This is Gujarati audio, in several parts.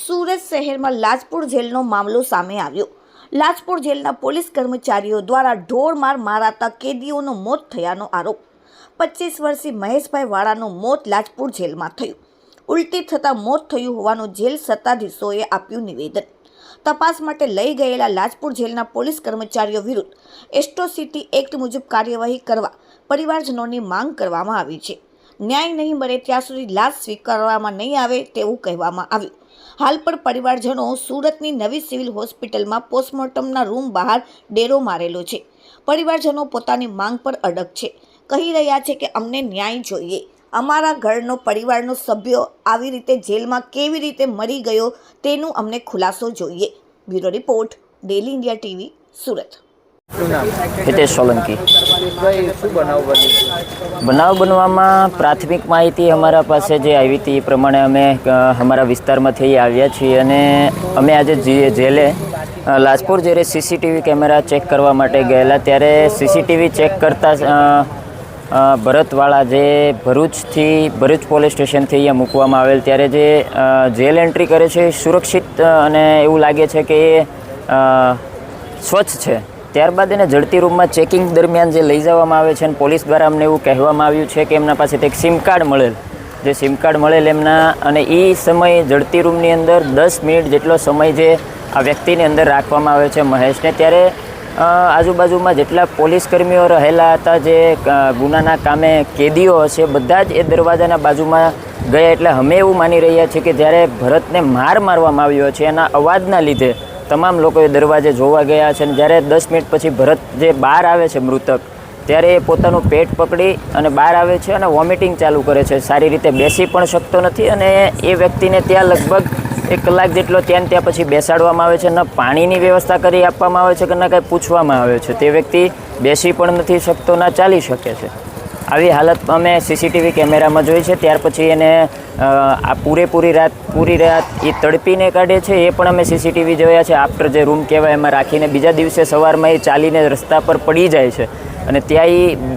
સુરત શહેરમાં લાજપુર જેલનો મામલો સામે આવ્યો. લાજપુર જેલના પોલીસ કર્મચારીઓ દ્વારા ઢોરમાર મારાતા કેદીઓનો મોત થયાનો આરોપ. પચીસ વર્ષીય મહેશભાઈ વાળાનું મોત લાજપુર જેલમાં થયું. ઉલટી થતાં મોત થયું હોવાનું જેલ સત્તાધીશોએ આપ્યું નિવેદન. તપાસ માટે લઈ ગયેલા લાજપુર જેલના પોલીસ કર્મચારીઓ વિરુદ્ધ એસ્ટ્રોસિટી એક્ટ મુજબ કાર્યવાહી કરવા પરિવારજનોની માંગ કરવામાં આવી છે. ન્યાય નહીં મળે ત્યાં સુધી લાશ સ્વીકારવામાં નહીં આવે તેવું કહેવામાં આવ્યું. હાલ પણ પરિવારજનો સુરતની નવી સિવિલ હોસ્પિટલમાં પોસ્ટમોર્ટમના રૂમ બહાર ડેરો મારેલો છે. પરિવારજનો પોતાની માંગ પર અડગ છે. કહી રહ્યા છે કે અમને ન્યાય જોઈએ. અમારા ઘરનો પરિવારનો સભ્યો આવી રીતે જેલમાં કેવી રીતે મરી ગયો તેનું અમને ખુલાસો જોઈએ. Bureau report, daily India TV, Surat. Hitesh Solanki. બનાવ બનવામાં પ્રાથમિક માહિતી અમારા પાસે જે આવી હતી એ પ્રમાણે અમે અમારા વિસ્તારમાં થઈ આવ્યા છીએ અને અમે આજે જેલે લાજપુર જ્યારે સીસીટીવી કેમેરા ચેક કરવા માટે ગયેલા ત્યારે સીસીટીવી ચેક કરતા ભરતવાળા જે ભરૂચથી ભરૂચ પોલીસ સ્ટેશનથી અહીંયા મૂકવામાં આવેલ ત્યારે જે જેલ એન્ટ્રી કરે છે એ સુરક્ષિત અને એવું લાગે છે કે એ સ્વચ્છ છે. ત્યારબાદ એને જડતી રૂમમાં ચેકિંગ દરમિયાન જે લઈ જવામાં આવે છે અને પોલીસ દ્વારા અમને એવું કહેવામાં આવ્યું છે કે એમના પાસેથી એક સિમ કાર્ડ મળેલ. જે સિમ કાર્ડ મળેલ એમના અને એ સમયે જડતી રૂમની અંદર દસ મિનિટ જેટલો સમય જે આ વ્યક્તિની અંદર રાખવામાં આવે છે મહેશને. ત્યારે આજુબાજુમાં જેટલા પોલીસ કર્મીઓ રહેલા હતા, જે ગુનાના કામે કેદીઓ હશે, બધા જ એ દરવાજાના બાજુમાં ગયા. એટલે અમે એવું માની રહ્યા છીએ કે જ્યારે ભરતને માર મારવામાં આવ્યો છે એના અવાજના લીધે તમામ લોકો એ દરવાજે જોવા ગયા છે અને જ્યારે દસ મિનિટ પછી ભરત જે બહાર આવે છે મૃતક, ત્યારે એ પોતાનું પેટ પકડી અને બહાર આવે છે અને વોમિટિંગ ચાલુ કરે છે. સારી રીતે બેસી પણ શકતો નથી અને એ વ્યક્તિને ત્યાં લગભગ એક કલાક જેટલો ત્યાં ત્યાં પછી બેસાડવામાં આવે છે. ન પાણીની વ્યવસ્થા કરી આપવામાં આવે છે કે ન કાંઈ પૂછવામાં આવે છે. તે વ્યક્તિ બેસી પણ નથી શકતો, ના ચાલી શકે છે. આવી હાલત અમે સીસીટીવી કેમેરામાં જોઈ છે. ત્યાર પછી એને આ પૂરેપૂરી રાત, પૂરી રાત એ તડપીને કાઢે છે. એ પણ અમે સીસીટીવી જોયા છે. આફ્ટર જે રૂમ કહેવાય, એમાં રાખીને બીજા દિવસે સવારમાં એ ચાલીને રસ્તા પર પડી જાય છે. અને ત્યાં એ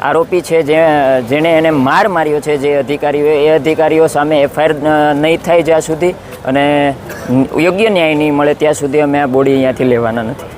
આરોપી છે જે, જેણે એને માર માર્યો છે જે અધિકારીઓ એ અધિકારીઓ સામે એફઆઈઆર નહીં થાય જ્યાં સુધી અને યોગ્ય ન્યાય નહીં મળે ત્યાં સુધી અમે આ બોડી અહીંયાથી લેવાના નથી.